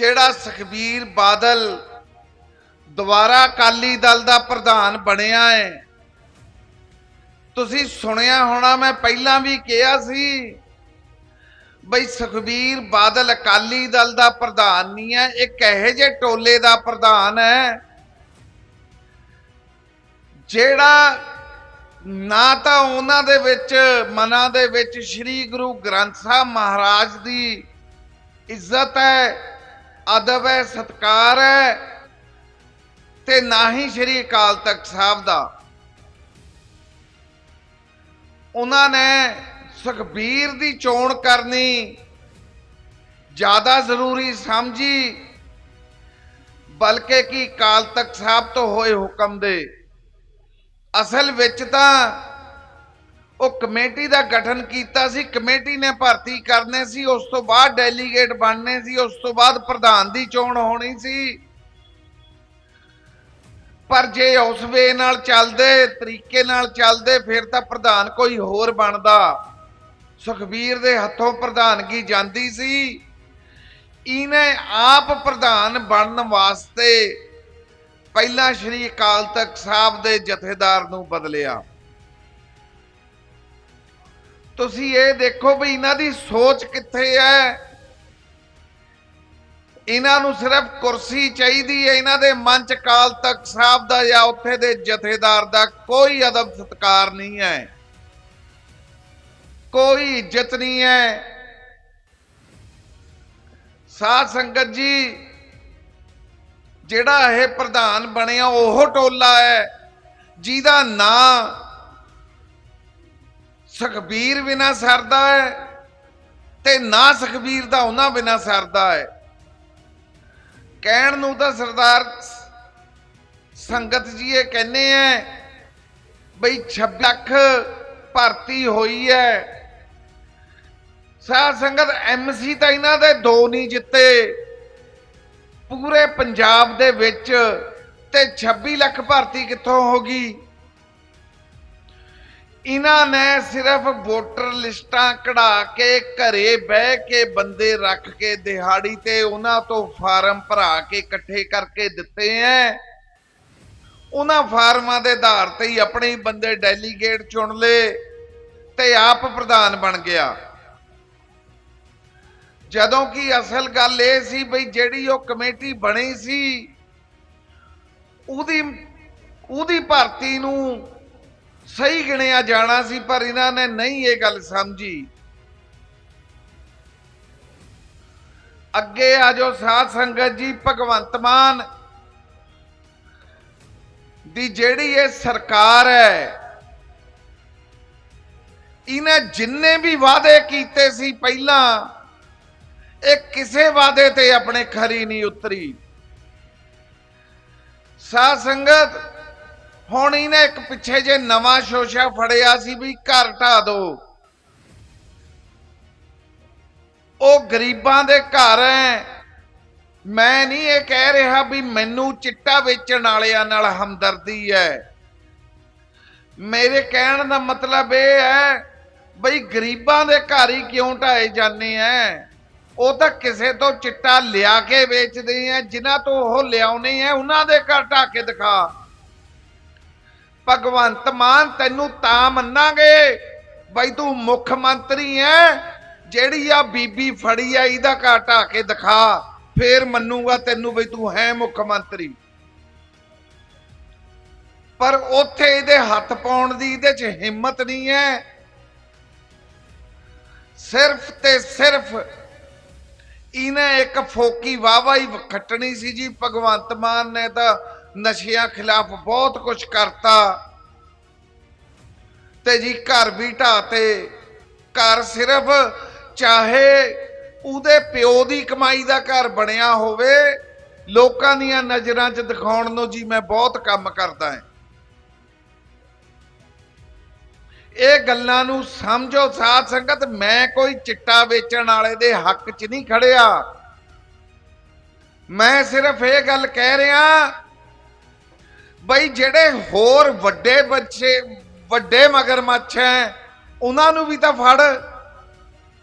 ਜਿਹੜਾ ਸੁਖਬੀਰ ਬਾਦਲ ਦੁਬਾਰਾ ਅਕਾਲੀ ਦਲ ਦਾ ਪ੍ਰਧਾਨ ਬਣਿਆ ਹੈ ਤੁਸੀਂ ਸੁਣਿਆ ਹੋਣਾ, ਮੈਂ ਪਹਿਲਾਂ ਵੀ ਕਿਹਾ ਸੀ ਬਈ ਸੁਖਬੀਰ ਬਾਦਲ ਅਕਾਲੀ ਦਲ ਦਾ ਪ੍ਰਧਾਨ ਨਹੀਂ ਹੈ, ਇਹ ਕਹੇ ਜੇ ਟੋਲੇ ਦਾ ਪ੍ਰਧਾਨ ਹੈ। ਜਿਹੜਾ ਨਾ ਤਾਂ ਉਹਨਾਂ ਦੇ ਵਿੱਚ, ਮਨਾਂ ਦੇ ਵਿੱਚ ਸ੍ਰੀ ਗੁਰੂ ਗ੍ਰੰਥ ਸਾਹਿਬ ਮਹਾਰਾਜ ਦੀ ਇੱਜ਼ਤ ਹੈ ਅਦਬ ਹੈ, ਸਤਕਾਰ ਹੈ ਤੇ ਨਾ ਹੀ ਸ੍ਰੀ ਅਕਾਲ ਤਖਤ ਸਾਹਿਬ ਦਾ। ਉਹਨਾਂ ਨੇ ਸੁਖਬੀਰ ਦੀ ਚੋਣ ਕਰਨੀ ਜ਼ਿਆਦਾ ਜ਼ਰੂਰੀ ਸਮਝੀ, ਬਲਕਿ ਕਿ ਅਕਾਲ ਤਖਤ ਸਾਹਿਬ ਤੋਂ ਹੋਏ ਹੁਕਮ ਦੇ। ਅਸਲ ਵਿੱਚ ਤਾਂ ਉਹ ਕਮੇਟੀ ਦਾ ਗਠਨ ਕੀਤਾ ਸੀ, ਕਮੇਟੀ ਨੇ ਭਰਤੀ ਕਰਨੇ ਸੀ, ਉਸ ਤੋਂ ਬਾਅਦ ਡੈਲੀਗੇਟ ਬਣਨੇ ਸੀ, ਉਸ ਤੋਂ ਬਾਅਦ ਪ੍ਰਧਾਨ ਦੀ ਚੋਣ ਹੋਣੀ ਸੀ। ਪਰ ਜੇ ਉਸ ਵੇ ਨਾਲ ਚੱਲਦੇ, ਤਰੀਕੇ ਨਾਲ ਚੱਲਦੇ, ਫਿਰ ਤਾਂ ਪ੍ਰਧਾਨ ਕੋਈ ਹੋਰ ਬਣਦਾ। ਸੁਖਬੀਰ ਦੇ ਹੱਥੋਂ ਪ੍ਰਧਾਨਗੀ ਜਾਂਦੀ ਸੀ। ਇਹਨੇ ਆਪ ਪ੍ਰਧਾਨ ਬਣਨ ਵਾਸਤੇ ਪਹਿਲਾਂ ਸ਼੍ਰੀ ਅਕਾਲ ਤਖਤ ਸਾਹਿਬ ਦੇ ਜਥੇਦਾਰ ਨੂੰ ਬਦਲਿਆ। ਤੁਸੀਂ ਇਹ ਦੇਖੋ ਵੀ ਇਹਨਾਂ ਦੀ ਸੋਚ ਕਿੱਥੇ ਹੈ? ਇਹਨਾਂ ਨੂੰ ਸਿਰਫ ਕੁਰਸੀ ਚਾਹੀਦੀ ਹੈ, ਇਹਨਾਂ ਦੇ ਮਨ ਚ ਅਕਾਲ ਤਖਤ ਸਾਹਿਬ ਦਾ ਜਾਂ ਉੱਥੇ ਦੇ ਜਥੇਦਾਰ ਦਾ ਕੋਈ ਅਦਬ ਸਤਕਾਰ ਨਹੀਂ ਹੈ। ਕੋਈ ਇੱਜ਼ਤ ਨਹੀਂ ਹੈ। ਸਾਧ ਸੰਗਤ ਜੀ, ਜਿਹੜਾ ਇਹ ਪ੍ਰਧਾਨ ਬਣਿਆ ਉਹ ਟੋਲਾ ਹੈ, ਜਿਹਦਾ ਨਾਂ ਸੁਖਬੀਰ ਬਿਨਾ ਸਰਦਾ ਹੈ ਤੇ ਨਾ ਸੁਖਬੀਰ ਦਾ ਉਹਨਾਂ ਬਿਨਾ ਸਰਦਾ ਹੈ। ਕਹਿਣ ਨੂੰ ਤਾਂ ਸਰਦਾਰ ਸੰਗਤ ਜੀ ਇਹ ਕਹਿੰਦੇ ਐ, ਬਈ 26 ਲੱਖ ਭਰਤੀ ਹੋਈ ਹੈ ਸਾਧ ਸੰਗਤ ਐਮਸੀ ਤਾਂ ਇਹਨਾਂ ਦੇ ਦੋ ਨਹੀਂ ਜਿੱਤੇ। ਪੂਰੇ ਪੰਜਾਬ ਦੇ ਵਿੱਚ ਤੇ 26 ਲੱਖ ਭਰਤੀ ਕਿੱਥੋਂ ਹੋ ਗਈ? ਇਹਨਾਂ ਨੇ ਸਿਰਫ ਵੋਟਰ ਲਿਸਟਾਂ ਕਢਾ ਕੇ ਘਰੇ ਬਹਿ ਕੇ ਬੰਦੇ ਰੱਖ ਕੇ ਦਿਹਾੜੀ ਤੇ ਉਹਨਾਂ ਤੋਂ ਫਾਰਮ ਭਰਾ ਕੇ ਇਕੱਠੇ ਕਰਕੇ ਦਿੱਤੇ ਐ। ਉਹਨਾਂ ਫਾਰਮਾਂ ਦੇ ਆਧਾਰ ਤੇ ਹੀ ਆਪਣੇ ਬੰਦੇ ਡੈਲੀਗੇਟ ਚੁਣ ਲਏ ਤੇ ਆਪ ਪ੍ਰਧਾਨ ਬਣ ਗਿਆ। ਜਦੋਂ ਕਿ ਅਸਲ ਗੱਲ ਇਹ ਸੀ ਬਈ ਜਿਹੜੀ ਉਹ ਕਮੇਟੀ ਬਣੀ ਸੀ, ਉਹਦੀ ਉਹਦੀ ਭਰਤੀ ਨੂੰ ਸਹੀ ਗਿਣਿਆ ਜਾਣਾ ਸੀ, ਪਰ ਇਹਨਾਂ ਨੇ ਨਹੀਂ ਇਹ ਗੱਲ ਸਮਝੀ। ਅੱਗੇ ਆ ਜੋ ਸਾਧ ਸੰਗਤ ਜੀ, ਭਗਵੰਤ ਮਾਨ ਦੀ ਜਿਹੜੀ ਇਹ ਸਰਕਾਰ ਹੈ, ਇਹਨੇ ਜਿੰਨੇ ਵੀ ਵਾਅਦੇ ਕੀਤੇ ਸੀ ਪਹਿਲਾਂ, ਇਹ ਕਿਸੇ ਵਾਅਦੇ ਤੇ ਆਪਣੇ ਖਰੀ ਨਹੀਂ ਉਤਰੀ। ਸਾਧ ਸੰਗਤ ਹੁਣ ਇਹਨੇ ਇੱਕ ਪਿੱਛੇ ਜੇ ਨਵਾਂ ਸ਼ੋਸ਼ਾ ਫੜਿਆ ਸੀ ਵੀ ਘਰ ਢਾ ਦੋ। ਉਹ ਗਰੀਬਾਂ ਦੇ ਘਰ ਹੈ ਮੈਂ ਨਹੀਂ ਇਹ ਕਹਿ ਰਿਹਾ ਵੀ ਮੈਨੂੰ ਚਿੱਟਾ ਵੇਚਣ ਵਾਲਿਆਂ ਨਾਲ ਹਮਦਰਦੀ ਹੈ ਮੇਰੇ ਕਹਿਣ ਦਾ ਮਤਲਬ ਇਹ ਹੈ ਬਈ ਗਰੀਬਾਂ ਦੇ ਘਰ ਹੀ ਕਿਉਂ ਢਾਏ ਜਾਂਦੇ ਐ? ਉਹ ਤਾਂ ਕਿਸੇ ਤੋਂ ਚਿੱਟਾ ਲਿਆ ਕੇ ਵੇਚਦੇ ਆ ਜਿਨ੍ਹਾਂ ਤੋਂ ਉਹ ਲਿਆਉਨੇ ਆ ਉਹਨਾਂ ਦੇ ਘਰ ਢਾ ਕੇ ਦਿਖਾ। ਭਗਵੰਤ ਮਾਨ ਤੈਨੂੰ ਤਾਂ ਮੰਨਾਂਗੇ। ਬਈ ਤੂੰ ਮੁੱਖ ਮੰਤਰੀ ਐ, ਜਿਹੜੀ ਆ ਬੀਬੀ ਫੜੀ ਆ ਇਹਦਾ ਘਰ ਢਾ ਕੇ ਦਿਖਾ, ਫੇਰ ਮੰਨੂਗਾ ਤੈਨੂੰ ਬਈ ਤੂੰ ਹੈ ਮੁੱਖ ਮੰਤਰੀ। ਪਰ ਉੱਥੇ ਇਹਦੇ ਹੱਥ ਪਾਉਣ ਦੀ ਇਹਦੇ 'ਚ ਹਿੰਮਤ ਨਹੀਂ ਹੈ ਸਿਰਫ ਤੇ ਸਿਰਫ ਇਹਨੇ ਇੱਕ ਫੋਕੀ ਵਾਵਾ ਹੀ ਖੱਟਣੀ ਸੀ ਜੀ, ਭਗਵੰਤ ਮਾਨ ਨੇ ਤਾਂ ਨਸ਼ਿਆਂ ਖਿਲਾਫ ਬਹੁਤ ਕੁਝ ਕਰਤਾ। ਤੇ ਜੀ ਘਰ ਵੀ ਢਾਤੇ। ਘਰ ਸਿਰਫ ਚਾਹੇ ਉਹਦੇ ਪਿਓ ਦੀ ਕਮਾਈ ਦਾ ਘਰ ਬਣਿਆ ਹੋਵੇ, ਲੋਕਾਂ ਦੀਆਂ ਨਜ਼ਰਾਂ 'ਚ ਦਿਖਾਉਣ ਨੂੰ ਜੀ ਮੈਂ ਬਹੁਤ ਕੰਮ ਕਰਦਾ ਹਾਂ। ਇਹ ਗੱਲਾਂ ਨੂੰ ਸਮਝੋ ਸਾਧ ਸੰਗਤ, ਮੈਂ ਕੋਈ ਚਿੱਟਾ ਵੇਚਣ ਵਾਲੇ ਦੇ ਹੱਕ 'ਚ ਨਹੀਂ ਖੜਿਆ। ਮੈਂ ਸਿਰਫ ਇਹ ਗੱਲ ਕਹਿ ਰਿਹਾ ਬਈ ਜਿਹੜੇ ਹੋਰ ਵੱਡੇ ਬੱਚੇ, ਵੱਡੇ ਮਗਰਮੱਛ ਹੈ ਉਹਨਾਂ ਨੂੰ ਵੀ ਤਾਂ ਫੜ।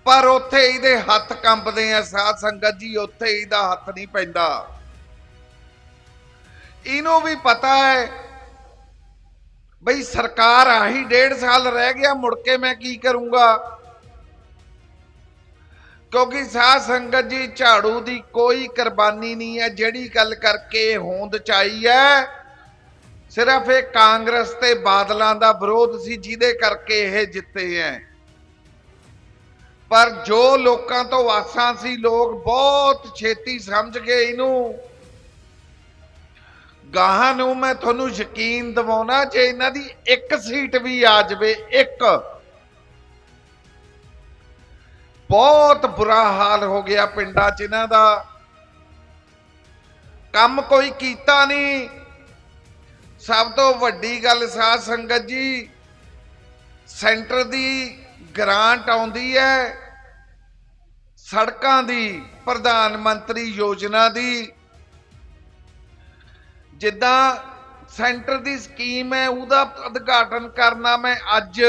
ਪਰ ਉੱਥੇ ਇਹਦੇ ਹੱਥ ਕੰਬਦੇ ਆ ਸਾਧ ਸੰਗਤ ਜੀ, ਉੱਥੇ ਇਹਦਾ ਹੱਥ ਨਹੀਂ ਪੈਂਦਾ। ਇਹਨੂੰ ਵੀ ਪਤਾ ਹੈ ਬਈ ਸਰਕਾਰ ਆਹੀ ਡੇਢ ਸਾਲ ਰਹਿ ਗਿਆ, ਮੁੜ ਕੇ ਮੈਂ ਕੀ ਕਰੂੰਗਾ? ਕਿਉਂਕਿ ਸਾਧ ਸੰਗਤ ਜੀ, ਝਾੜੂ ਦੀ ਕੋਈ ਕੁਰਬਾਨੀ ਨਹੀਂ ਹੈ ਜਿਹੜੀ ਗੱਲ ਕਰਕੇ ਹੋਂਦ ਚਾਈ ਹੈ ਸਿਰਫ ਇਹ ਕਾਂਗਰਸ ਤੇ ਬਾਦਲਾਂ ਦਾ ਵਿਰੋਧ ਸੀ ਜਿਹਦੇ ਕਰਕੇ ਇਹ ਜਿੱਤੇ ਹੈ ਪਰ ਜੋ ਲੋਕਾਂ ਤੋਂ ਆਸਾਂ ਸੀ, ਲੋਕ ਬਹੁਤ ਛੇਤੀ ਸਮਝ ਗਏ ਇਹਨੂੰ। ਗਾਹਾਂ ਨੂੰ ਮੈਂ ਤੁਹਾਨੂੰ ਯਕੀਨ ਦਿਵਾਉਣਾ, ਜੇ ਇਹਨਾਂ ਦੀ ਇੱਕ ਸੀਟ ਵੀ ਆ ਜਾਵੇ, ਇੱਕ। ਬਹੁਤ ਬੁਰਾ ਹਾਲ ਹੋ ਗਿਆ ਪਿੰਡਾਂ 'ਚ ਇਹਨਾਂ ਦਾ। ਕੰਮ ਕੋਈ ਕੀਤਾ ਨਹੀਂ। ਸਭ ਤੋਂ ਵੱਡੀ ਗੱਲ ਸਾਧ ਸੰਗਤ ਜੀ, ਸੈਂਟਰ ਦੀ ਗ੍ਰਾਂਟ ਆਉਂਦੀ ਹੈ, ਸੜਕਾਂ ਦੀ, ਪ੍ਰਧਾਨ ਮੰਤਰੀ ਯੋਜਨਾ ਦੀ। ਜਿੱਦਾਂ ਸੈਂਟਰ ਦੀ ਸਕੀਮ ਹੈ, ਉਹਦਾ ਉਦਘਾਟਨ ਕਰਨਾ ਮੈਂ ਅੱਜ,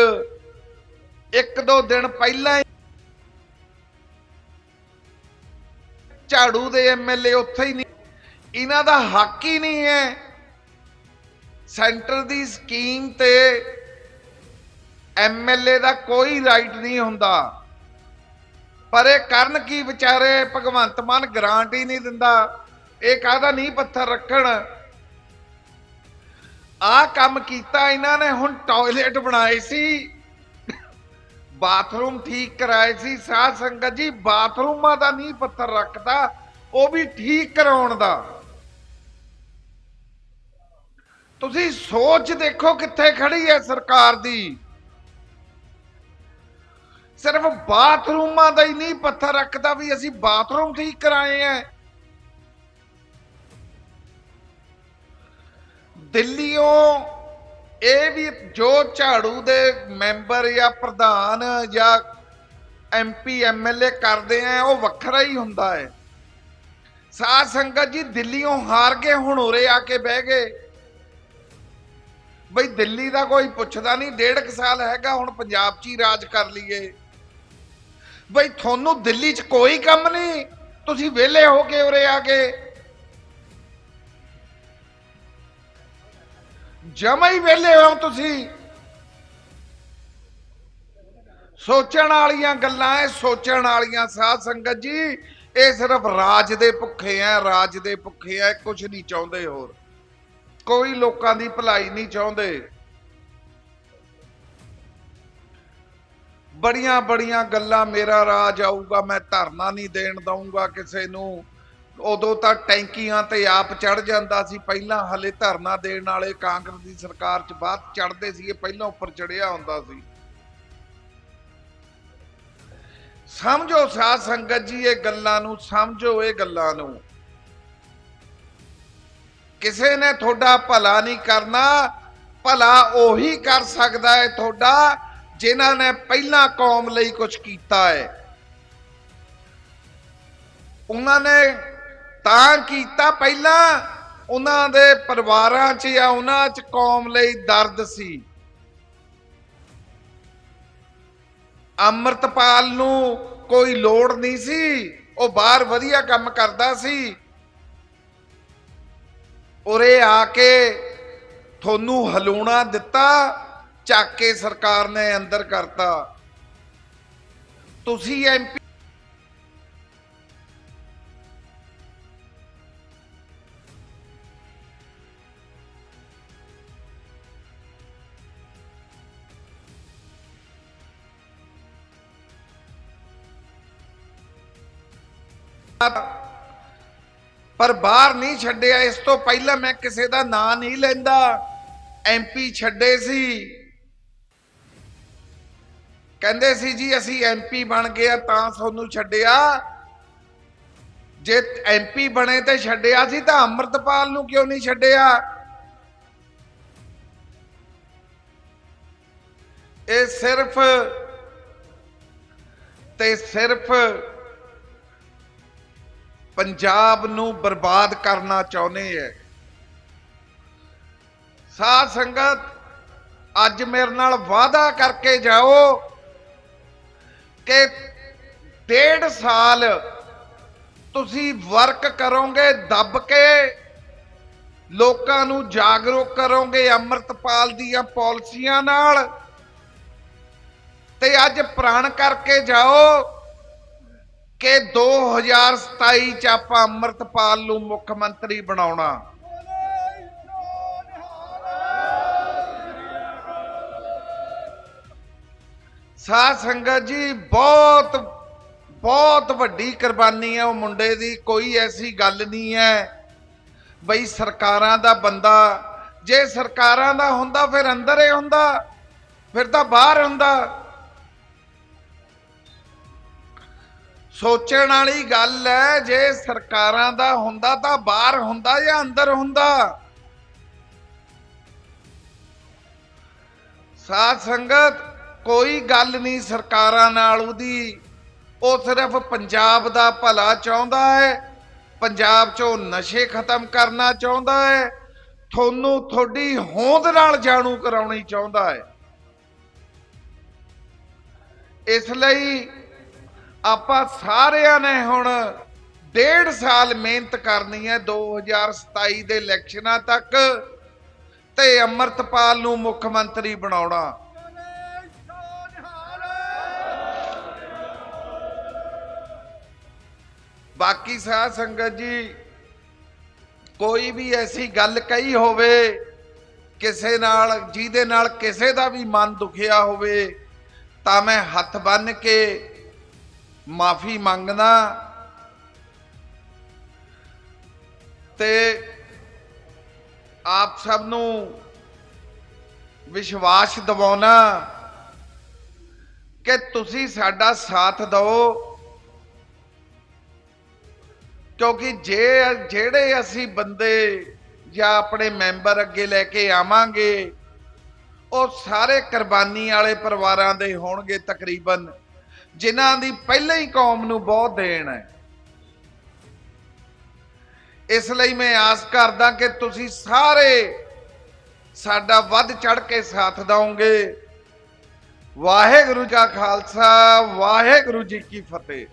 ਇੱਕ ਦੋ ਦਿਨ ਪਹਿਲਾਂ ਹੀ ਝਾੜੂ ਦੇ ਐਮਐਲਏ ਉੱਥੇ ਹੀ ਨਹੀਂ, ਇਹਨਾਂ ਦਾ ਹੱਕ ਹੀ ਨਹੀਂ ਹੈ। ਸੈਂਟਰ ਦੀ ਸਕੀਮ ਤੇ ਐਮਐਲਏ ਦਾ ਕੋਈ ਰਾਈਟ ਨਹੀਂ ਹੁੰਦਾ। ਪਰ ਇਹ ਕਰਨ ਕੀ ਵਿਚਾਰੇ, ਭਗਵੰਤ ਮਾਨ ਗ੍ਰਾਂਟ ਹੀ ਨਹੀਂ ਦਿੰਦਾ। ਇਹ ਕਾਹਦਾ ਨਹੀਂ ਪੱਥਰ ਰੱਖਣ? ਆ ਕੰਮ ਕੀਤਾ ਇਹਨਾਂ ਨੇ, ਹੁਣ ਟਾਇਲਟ ਬਣਾਏ ਸੀ। ਬਾਥਰੂਮ ਠੀਕ ਕਰਾਏ ਸੀ। ਸਾਧ ਸੰਗਤ ਜੀ, ਬਾਥਰੂਮਾਂ ਦਾ ਨਹੀਂ ਪੱਥਰ ਰੱਖਦਾ, ਉਹ ਵੀ ਠੀਕ ਕਰਾਉਣ ਦਾ। ਤੁਸੀਂ ਸੋਚ ਦੇਖੋ ਕਿੱਥੇ ਖੜੀ ਹੈ ਸਰਕਾਰ ਦੀ। ਸਿਰਫ ਬਾਥਰੂਮਾਂ ਦਾ ਹੀ ਨਹੀਂ, ਪੱਥਰ ਰੱਖਦਾ ਵੀ ਅਸੀਂ ਬਾਥਰੂਮ ਠੀਕ ਕਰਾਏ ਐ ਦਿੱਲੀੋਂ ਇਹ ਵੀ ਜੋ ਝਾੜੂ ਦੇ ਮੈਂਬਰ ਜਾਂ ਪ੍ਰਧਾਨ ਜਾਂ ਐਮਪੀ ਐਮਐਲਏ ਕਰਦੇ ਆ, ਉਹ ਵੱਖਰਾ ਹੀ ਹੁੰਦਾ ਹੈ। ਸਾਧ ਸੰਗਤ ਜੀ ਦਿੱਲੀੋਂ ਹਾਰ ਕੇ ਹੁਣ ਉਰੇ ਆ ਕੇ ਬਹਿ ਗਏ। ਬਈ ਦਿੱਲੀ ਦਾ ਕੋਈ ਪੁੱਛਦਾ ਨਹੀਂ, ਡੇਢ ਕੁ ਸਾਲ ਹੈਗਾ, ਹੁਣ ਪੰਜਾਬ 'ਚ ਹੀ ਰਾਜ ਕਰ ਲਈਏ। ਬਈ ਤੁਹਾਨੂੰ ਦਿੱਲੀ 'ਚ ਕੋਈ ਕੰਮ ਨਹੀਂ, ਤੁਸੀਂ ਵਿਹਲੇ ਹੋ ਕੇ ਉਰੇ ਆ ਕੇ। ਜਮਾ ਹੀ ਵਿਹਲੇ ਹੋ ਤੁਸੀਂ। ਸੋਚਣ ਵਾਲੀਆਂ ਗੱਲਾਂ ਐ, ਸੋਚਣ ਵਾਲੀਆਂ ਸਾਧ ਸੰਗਤ ਜੀ, ਇਹ ਸਿਰਫ ਰਾਜ ਦੇ ਭੁੱਖੇ ਆ ਰਾਜ ਦੇ ਭੁੱਖੇ ਆ ਕੁਝ ਨਹੀਂ ਚਾਹੁੰਦੇ ਹੋਰ। ਕੋਈ ਲੋਕਾਂ ਦੀ ਭਲਾਈ ਨਹੀਂ ਚਾਹੁੰਦੇ। ਬੜੀਆਂ ਬੜੀਆਂ ਗੱਲਾਂ ਮੇਰਾ ਰਾਜ ਆਊਗਾ, ਮੈਂ ਧਰਨਾ ਨਹੀਂ ਦੇਣ ਦਊਂਗਾ ਕਿਸੇ ਨੂੰ। ਉਦੋਂ ਤਾਂ ਟੈਂਕੀਆਂ ਤੇ ਆਪ ਚੜ ਜਾਂਦਾ ਸੀ, ਪਹਿਲਾਂ ਹਲੇ ਧਰਨਾ ਦੇਣ ਵਾਲੇ ਕਾਂਗਰਸ ਦੀ ਸਰਕਾਰ 'ਚ ਬਾਅਦ ਚੜਦੇ ਸੀ ਇਹ ਪਹਿਲਾਂ ਉੱਪਰ ਚੜਿਆ ਹੁੰਦਾ ਸੀ। ਸਮਝੋ ਸਾਧ ਸੰਗਤ ਜੀ ਇਹ ਗੱਲਾਂ ਨੂੰ, ਸਮਝੋ ਇਹ ਗੱਲਾਂ ਨੂੰ। ਕਿਸੇ ਨੇ ਤੁਹਾਡਾ ਭਲਾ ਨਹੀਂ ਕਰਨਾ, ਭਲਾ ਉਹੀ ਕਰ ਸਕਦਾ ਹੈ ਤੁਹਾਡਾ, ਜਿਨ੍ਹਾਂ ਨੇ ਪਹਿਲਾਂ ਕੌਮ ਲਈ ਕੁਝ ਕੀਤਾ ਹੈ। ਉਹਨਾਂ ਨੇ ਤਾਂ ਕੀਤਾ ਪਹਿਲਾਂ, ਉਹਨਾਂ ਦੇ ਪਰਿਵਾਰਾਂ 'ਚ ਜਾਂ ਉਹਨਾਂ 'ਚ ਕੌਮ ਲਈ ਦਰਦ ਸੀ। ਅੰਮ੍ਰਿਤਪਾਲ ਨੂੰ ਕੋਈ ਲੋੜ ਨਹੀਂ ਸੀ, ਉਹ ਬਾਹਰ ਵਧੀਆ ਕੰਮ ਕਰਦਾ ਸੀ। ਉਰੇ ਆ ਕੇ ਤੁਹਾਨੂੰ ਹਲੂਣਾ ਦਿੱਤਾ ਚੱਕ ਕੇ ਸਰਕਾਰ ਨੇ ਅੰਦਰ ਕਰਤਾ। ਤੁਸੀਂ ਐਮਪੀ ਪਰ ਬਾਹਰ ਨਹੀਂ ਛੱਡਿਆ, ਇਸ ਤੋਂ ਪਹਿਲਾਂ ਮੈਂ ਕਿਸੇ ਦਾ ਨਾਂ ਨਹੀਂ ਲੈਂਦਾ। ਐਮਪੀ ਛੱਡੇ ਸੀ। ਕਹਿੰਦੇ ਸੀ, ਜੀ, ਅਸੀਂ ਐਮਪੀ ਬਣ ਗਏ ਆ, ਤਾਂ ਤੁਹਾਨੂੰ ਛੱਡਿਆ। ਜੇ ਐਮਪੀ ਬਣੇ ਤੇ ਛੱਡਿਆ ਸੀ, ਤਾਂ ਅੰਮ੍ਰਿਤਪਾਲ ਨੂੰ ਕਿਉਂ ਨਹੀਂ ਛੱਡਿਆ? ਇਹ ਸਿਰਫ ਤੇ ਸਿਰਫ ਪੰਜਾਬ ਨੂੰ ਬਰਬਾਦ ਕਰਨਾ ਚਾਹੁੰਦੇ ਐ। ਸਾਧ ਸੰਗਤ, ਅੱਜ ਮੇਰੇ ਨਾਲ ਵਾਅਦਾ ਕਰਕੇ ਜਾਓ ਕਿ ਡੇਢ ਸਾਲ ਤੁਸੀਂ ਵਰਕ ਕਰੋਗੇ, ਦੱਬ ਕੇ ਲੋਕਾਂ ਨੂੰ ਜਾਗਰੂਕ ਕਰੋਗੇ ਅੰਮ੍ਰਿਤਪਾਲ ਦੀਆਂ ਪਾਲਿਸੀਆਂ ਨਾਲ। ਤੇ ਅੱਜ ਪ੍ਰਣ ਕਰਕੇ ਜਾਓ ਕਿ 2027 ਚ ਆਪਾਂ ਅੰਮ੍ਰਿਤਪਾਲ ਨੂੰ ਮੁੱਖ ਮੰਤਰੀ ਬਣਾਉਣਾ। ਸਾਧ ਸੰਗਤ ਜੀ, ਬਹੁਤ ਬਹੁਤ ਵੱਡੀ ਕੁਰਬਾਨੀ ਹੈ ਉਹ ਮੁੰਡੇ ਦੀ, ਕੋਈ ਐਸੀ ਗੱਲ ਨਹੀਂ ਹੈ ਬਈ ਸਰਕਾਰਾਂ ਦਾ ਬੰਦਾ, ਜੇ ਸਰਕਾਰਾਂ ਦਾ ਹੁੰਦਾ ਫਿਰ ਅੰਦਰ ਹੀ ਹੁੰਦਾ, ਫਿਰ ਤਾਂ ਬਾਹਰ ਹੁੰਦਾ। ਸੋਚਣ ਵਾਲੀ ਗੱਲ ਹੈ, ਜੇ ਸਰਕਾਰਾਂ ਦਾ ਹੁੰਦਾ ਤਾਂ ਬਾਹਰ ਹੁੰਦਾ ਜਾਂ ਅੰਦਰ ਹੁੰਦਾ? ਸਾਧ ਸੰਗਤ, ਕੋਈ ਗੱਲ ਨਹੀਂ ਸਰਕਾਰਾਂ ਨਾਲ ਉਹਦੀ। ਉਹ ਸਿਰਫ ਪੰਜਾਬ ਦਾ ਭਲਾ ਚਾਹੁੰਦਾ ਹੈ, ਪੰਜਾਬ 'ਚੋਂ ਨਸ਼ੇ ਖਤਮ ਕਰਨਾ ਚਾਹੁੰਦਾ ਹੈ, ਤੁਹਾਨੂੰ ਤੁਹਾਡੀ ਹੋਂਦ ਨਾਲ ਜਾਣੂ ਕਰਾਉਣੀ ਚਾਹੁੰਦਾ ਹੈ। ਇਸ ਲਈ ਆਪਾਂ ਸਾਰਿਆਂ ਨੇ ਹੁਣ ਡੇਢ ਸਾਲ ਮਿਹਨਤ ਕਰਨੀ ਹੈ 2027 ਦੇ ਇਲੈਕਸ਼ਨਾਂ ਤੱਕ ਤੇ ਅੰਮ੍ਰਿਤਪਾਲ ਨੂੰ ਮੁੱਖ ਮੰਤਰੀ ਬਣਾਉਣਾ। ਬਾਕੀ ਸਾਧ ਸੰਗਤ ਜੀ, ਕੋਈ ਵੀ ਐਸੀ ਗੱਲ ਕਹੀ ਹੋਵੇ, ਕਿਸੇ ਨਾਲ, ਜਿਹਦੇ ਨਾਲ ਕਿਸੇ ਦਾ ਵੀ ਮਨ ਦੁਖਿਆ ਹੋਵੇ, ਤਾਂ ਮੈਂ ਹੱਥ ਬੰਨ ਕੇ ਮਾਫੀ ਮੰਗਦਾ ਤੇ ਆਪ ਸਭ ਨੂੰ ਵਿਸ਼ਵਾਸ ਦਿਵਾਉਣਾ ਕਿ ਤੁਸੀਂ ਸਾਡਾ ਸਾਥ ਦਿਓ। ਕਿਉਂਕਿ ਜੇ ਜਿਹੜੇ ਅਸੀਂ ਬੰਦੇ ਜਾਂ ਆਪਣੇ ਮੈਂਬਰ ਅੱਗੇ ਲੈ ਕੇ ਆਵਾਂਗੇ, ਉਹ ਸਾਰੇ ਕੁਰਬਾਨੀ ਵਾਲੇ ਪਰਿਵਾਰਾਂ ਦੇ ਹੋਣਗੇ ਤਕਰੀਬਨ। ਜਿਨ੍ਹਾਂ ਦੀ ਪਹਿਲਾਂ ਹੀ ਕੌਮ ਨੂੰ ਬਹੁਤ ਦੇਣ ਹੈ। ਇਸ ਲਈ ਮੈਂ ਆਸ ਕਰਦਾ ਕਿ ਤੁਸੀਂ ਸਾਰੇ ਸਾਡਾ ਵੱਧ ਚੜ ਕੇ ਸਾਥ ਦਿਓਗੇ। ਵਾਹਿਗੁਰੂ ਜੀ ਕਾ ਖਾਲਸਾ, ਵਾਹਿਗੁਰੂ ਜੀ ਕੀ ਫਤਿਹ।